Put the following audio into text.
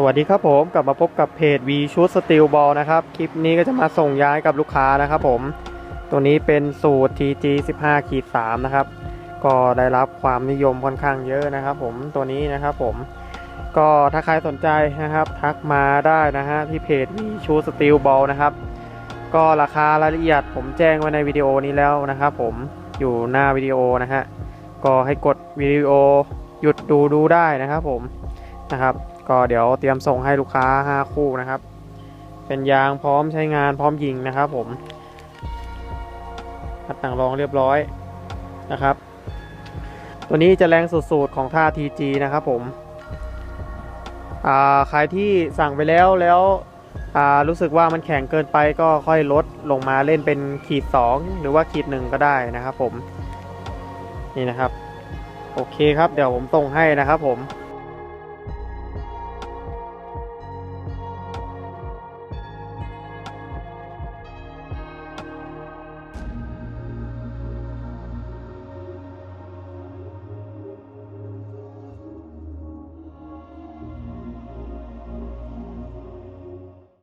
สวัสดีครับผมกลับมาพบกับเพจ V ชุดสตีลบอลนะครับ คลิปนี้ก็จะมาส่งย้ายกับลูกค้านะครับผม ตัวนี้เป็นสูตร TG 15ขีด3นะครับ ก็ได้รับความนิยมค่อนข้างเยอะนะครับ ผมตัวนี้นะครับผม ก็ถ้าใครสนใจนะครับ ทักมาได้นะฮะที่เพจ V ชุดสตีลบอลนะครับ ก็ราคารายละเอียดผมแจ้งไว้ในวิดีโอนี้แล้วนะครับ ผมอยู่หน้าวิดีโอนะฮะก็ให้กดวิดีโอหยุดดูดูได้นะครับผม นะครับ ก็เดี๋ยวเตรียมส่งให้ลูกค้า 5 คู่นะครับ เป็นยางพร้อมใช้งานพร้อมยิงนะครับผมอัดต่างรองเรียบร้อยนะครับ ตัวนี้จะแรงสุดๆของท่า TG นะครับผมอ่าใครที่สั่งไปแล้วแล้วรู้สึกว่ามันแข็งเกินไปก็ค่อยลดลงมาเล่นเป็นขีด 2 หรือว่าขีด 1 ก็ได้นะครับผม นี่นะครับ โอเคครับ เดี๋ยวผมส่งให้นะครับผม